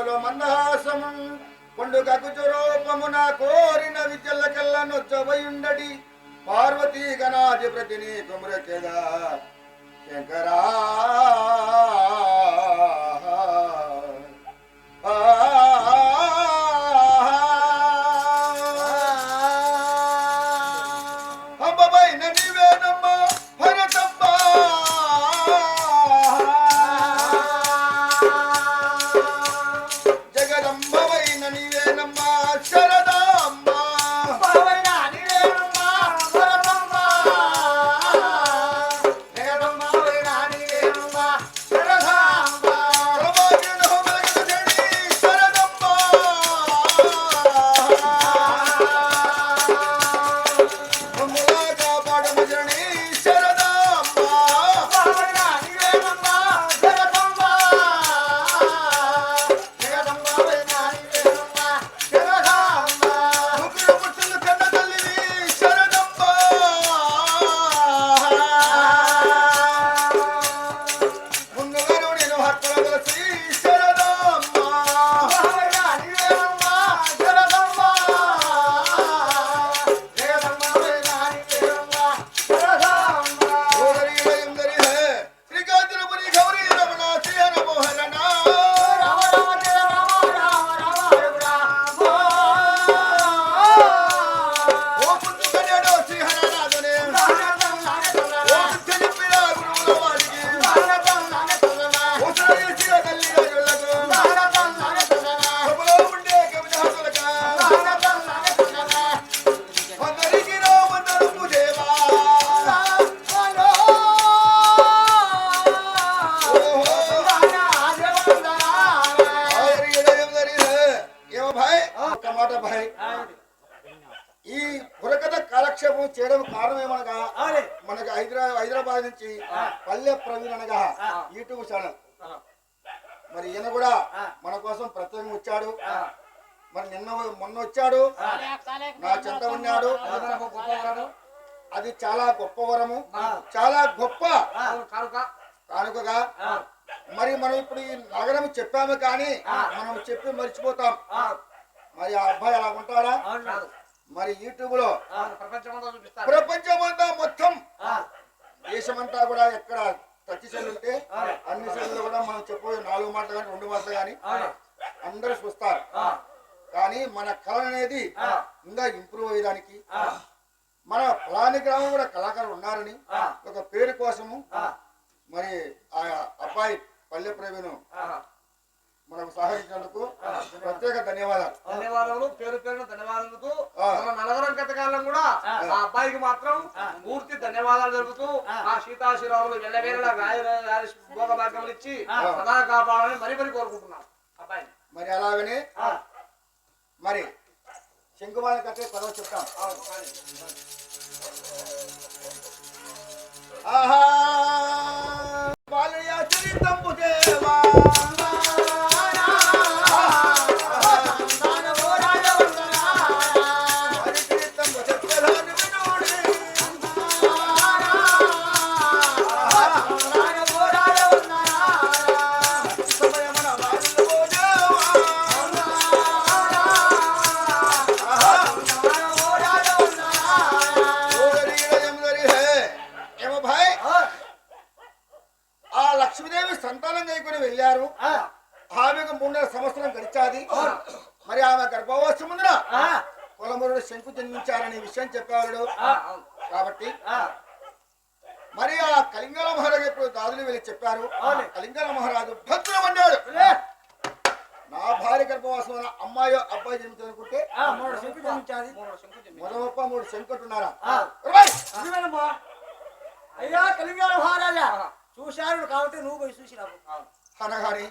సోపులు మందహాసము పండుగ రూపమున కోరిన విద్యలకెల్ల నొచ్చబయుండడి పార్వతీ గణాధిపతి నీ కుమరకెదా శంకరా. అంబమైన నీవే కాలక్షేపం చేయడం కారణం ఏమనగా మనకు హైదరాబాద్ హైదరాబాద్ నుంచి పల్లె ప్రవీణ్ అనగా యూట్యూబ్ ఛానల్. మరి ఈయన కూడా మన కోసం ప్రత్యేకంగా వచ్చాడు. మరి నిన్న మొన్న వచ్చాడు. నా చెంత ఉన్నాడు. అది చాలా గొప్ప వరము. చాలా గొప్ప కానుకగా. మరి మనం ఇప్పుడు ఈ నగరం చెప్పాము కానీ మనం చెప్పి మర్చిపోతాం. మరి ఆ అబ్బాయి అలా ఉంటాడా? మరి యూట్యూబ్లో ప్రపంచమంతా మొత్తం దేశమంతా కూడా ఎక్కడ టచ్ సెల్ ఉంటే అన్ని సెల్లు కూడా మనం చెప్పే నాలుగు మాటలు కానీ రెండు మాటలు కానీ అందరూ చూస్తారు. కానీ మన కళ అనేది ఇంకా ఇంప్రూవ్ అయ్యడానికి మన ఫలాని గ్రామం కూడా కళాకారులు ఉన్నారని ఒక పేరు కోసము మరి ఆ అబ్బాయి పల్లె ప్రవీణ్ మనకు సహకరించినందుకు ప్రత్యేక ధన్యవాదాలు. ధన్యవాదాలు పేరు పేరు ధన్యవాదాలకు. మన నలగరం కథకాలం కూడా ఆ. అబ్బాయికి మాత్రం పూర్తి ధన్యవాదాలు జరుగుతూ ఆ. సీతాశిరావులు వెళ్ళవేళ భోగ భాగ్యములు ఇచ్చి సదా కాపాడాలని మరి మరి కోరుకుంటున్నాం అబ్బాయి. మరి అలాగనే మరి శంకుమాల కట్టే పదవి చెప్తాం. ఆహా! బాలయ్య చరితంబు దేవా! గడిచాది మరి ఆమె గర్భవాసం ముందున కులమురుడు శంకు జన్మించారనే విషయం చెప్పేవాడు. కాబట్టి మరి ఆ కలింగల మహారాజు ఇప్పుడు దాదులు వెళ్ళి చెప్పారు. కలింగల మహారాజు భద్రం అన్నాడు. నా భార్య గర్భవాసం అమ్మాయో అబ్బాయి జన్మించాలనుకుంటే మూడు శంకటున్నారా అయ్యా కలింగాల మహారాజా. చూశారు కాబట్టి నువ్వు పోయి చూసినావు. అనగాని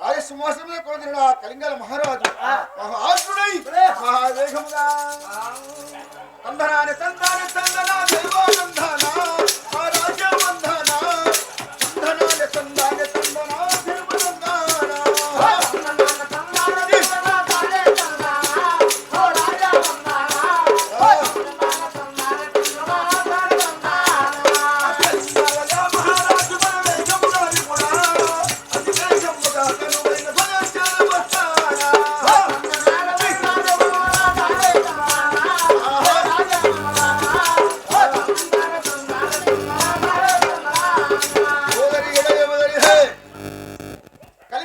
రాజసింహాసనం మీద కొడుతున్న ఆ కలింగల మహారాజు.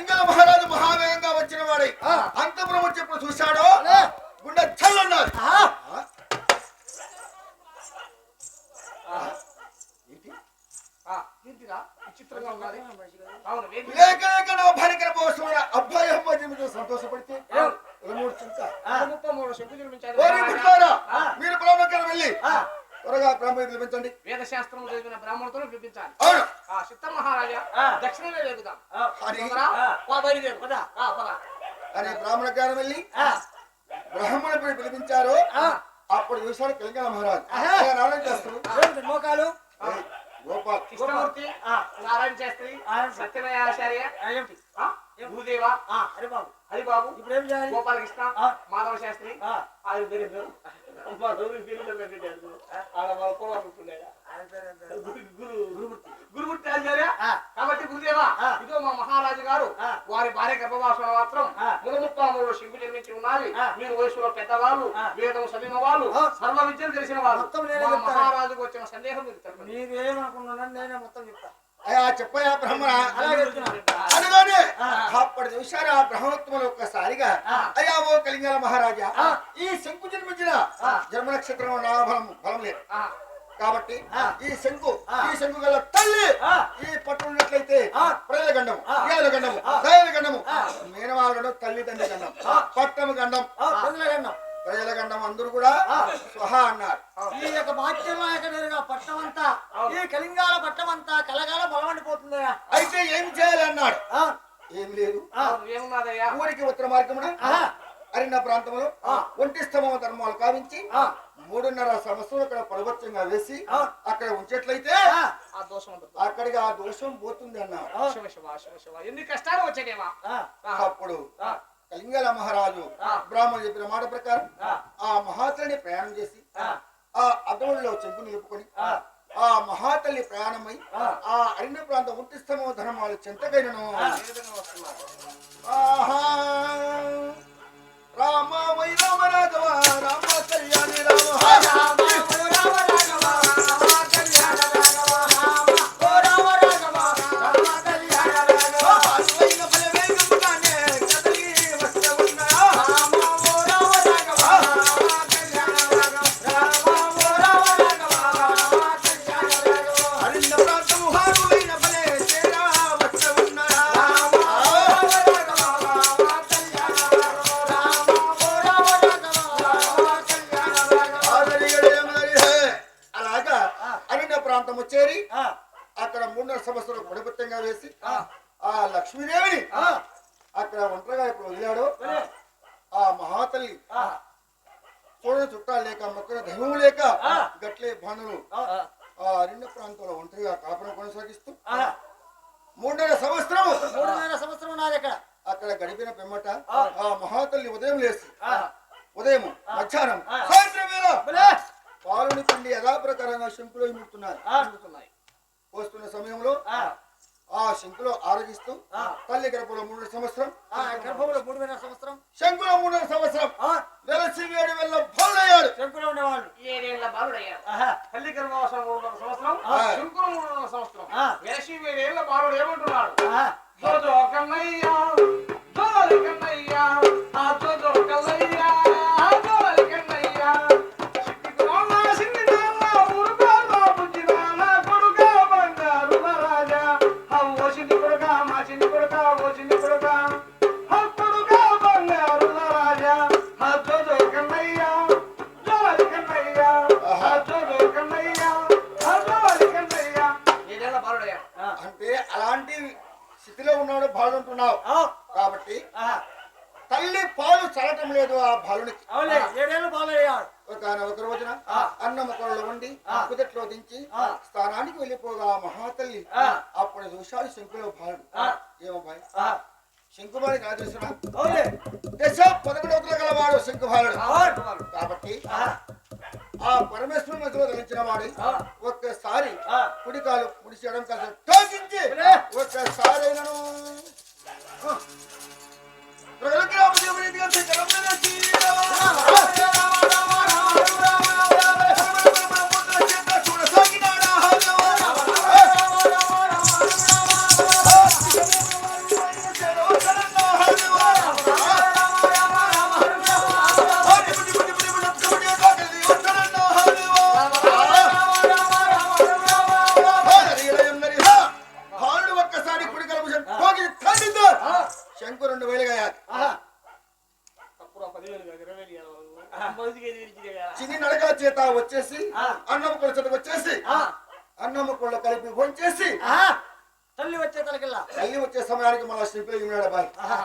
గంగా మహారాజు మహావేగంగా వచ్చిన వాడై అంతపురం వచ్చినప్పుడు చూశాడో? గుండె చల్లున్నారు సంతోషపడితే మూడు మీరు బ్రహ్మకరం వెళ్ళి త్వరగా బ్రాహ్మణ పిలిపించండి. వేద శాస్త్రం చదివిన బ్రాహ్మణులతో పిలిపించాలి. అవును. ఆ సిద్ధ మహారాజా ఆ. దక్షిణమే అని. అని బ్రాహ్మణ గారు వెళ్ళి బ్రాహ్మణ పిలిపించారు. అప్పుడు చూశాడు తెలంగాణ మహారాజు. చేస్తారు మోకాలు? కృష్ణమూర్తి. నారాయణ శాస్త్రి. భూదేవ. హరిబాబు. ఇప్పుడు ఏం చేయాలి? గోపాలకృష్ణ. ఆ. మాధవ శాస్త్రి ఆ. ఆయన పేరు గురుమూర్తి ఆచార్య. కాబట్టి గురుదేవా. ఇదో మా మహారాజు గారు. వారి భార్య గర్భవాసన మాత్రం ఆ. ములముప్పాములు శంకు నిర్మించి ఉన్నది. మీరు వయసులో పెద్దవాళ్ళు. వేదం చదివిన వాళ్ళు. సర్వ విద్యలు తెలిసిన వాళ్ళు చెప్తాను. మహారాజుకు వచ్చిన సందేహం మీరు చెప్పండి. మీరు ఏమనుకున్నానని నేనే మొత్తం చెప్తా బ్రాహ్మణ అలాగే చెప్తున్నా అనగానే ఆ. అప్పటి చూశారు ఆ బ్రహ్మోత్తములు ఒక్కసారిగా ఆ. అయ్యా ఓ కలింగాల మహారాజా. ఈ శంకు జన్మించిన. జన్మ నక్షత్రం నా బలం బలం లేదు. కాబట్టి. ఈ శంకు. ఈ శంకు గల తల్లి. ఈ పట్టు ఉన్నట్లయితే. ప్రజల ఆ. ఏళ్ళ గండము. దైవ గండము. మేనవాళ్ళ గండం తల్లి తండ్రి గండం. పట్టము గండం. ప్రజల గండం అందరూ కూడా. స్వహా అన్నారు. ఈ యొక్క బాధ్యమాయకనేరుగా పట్టమంతా ఈ కలింగాల పట్టమంతా కలగాల బలమండిపోతుందయ్యా అయితే ఏం చేయాలి అన్నాడు ఆ, ఏం లేదు ఊరికి ఉత్తర మార్గమున. అరిన్న ప్రాంతంలో ఆ. ఒంటి స్తంభం ధర్మాలు కావించి. మూడున్నర సంవత్సరం అక్కడ పరవత్యంగా వేసి ఆ. అక్కడ ఉంచేట్లయితే ఆ, దోషం ఉంటుంది. అక్కడికి ఆ దోషం పోతుంది అన్నారు ఎన్ని కష్టాలు వచ్చాయేమా. ఆ, అప్పుడు కలింగల మహారాజు. బ్రాహ్మణుడు చెప్పిన మాట ప్రకారం ఆ. మహాతల్లిని ప్రయాణం చేసి ఆ. అద్దముడిలో చెంపు నిలుపుకొని ఆ. మహాతల్లి ప్రయాణమై ఆ. అరణ్య ప్రాంత ఉంటి స్తంభం ధర్మాలు చెంతకైనను ఆహా రామ రాఘవ రామ కళ్యాణి రామ దైవం లేక. గట్లే భానులు ఆ, అరణ్య ప్రాంతంలో ఒంటరిగా కాపురం కొనసాగిస్తూ. మూడున్నర సంవత్సరము మూడున్నర సంవత్సరం నాది అక్కడ అక్కడ గడిపిన పిమ్మట ఆ. మహాతల్లి ఉదయం లేచి ఉదయం మధ్యాహ్నం. సాయంత్రం వేళ. పాలుని పిండి యథాప్రకారంగా శంకులో ఉన్నాయి పోస్తున్న సమయంలో ఆ, శంకులో ఆరగిస్తూ ఆ. తల్లి గర్భంలో మూడు సంవత్సరం ఆ, గర్భంలో మూడున్నర సంవత్సరం. శంకులో మూడున్నర సంవత్సరం. ఆ, వెలసి వేడి వెళ్ళ భల్లయ్యాడు శంకులో ఉండేవాళ్ళు. ఏడేళ్ళ బాలుడయ్యారు ఆహా, తల్లి గర్భవాసం మూడున్నర సంవత్సరం. ఆ. శంకులు మూడున్నర సంవత్సరం. ఆ. వేసి వేరేళ్ళ బాలుడు ఏమంటున్నాడు? జోజో కన్నయ్యా జోలలి కన్నయ్యా ఆ జోజో స్థితిలో ఉన్నాడు బాలుంటున్నావు ఆ, కాబట్టి. తల్లి పాలు చల్లటం లేదు ఆ బాలునికి అవులే ఏడేళ్ళు బాలయ్యాడు ఒక రోజున. అన్నం ఒకళ్ళు వండి. కుదట్లో దించి. స్థానానికి వెళ్ళిపోగా ఆ మహాతల్లి. అప్పుడు చూశాడు శంకులో బాలుడు ఆ. ఏమబ్బాయి శంకుబాలి కాదు దశ పదకొండవతల గలవాడు శంకుబాలుడు. కాబట్టి ఆ పరమేశ్వరుని మధ్యలో ధరించిన వాడు ఆ. ఒక్కసారి ఆ. కుడికాలు కుడి చేయడం కలిసి టోకించి. ఒక్కసారి అయినను. ప్రజలకి అన్నమ్మ చేత వచ్చేసి అన్నమ్మ కొల కలిపి భోంచేసి ఆ, తల్లి వచ్చే తలకిల్లా. తల్లి వచ్చే సమయానికి మన శ్రీపేరు బాయ్. ఆహా.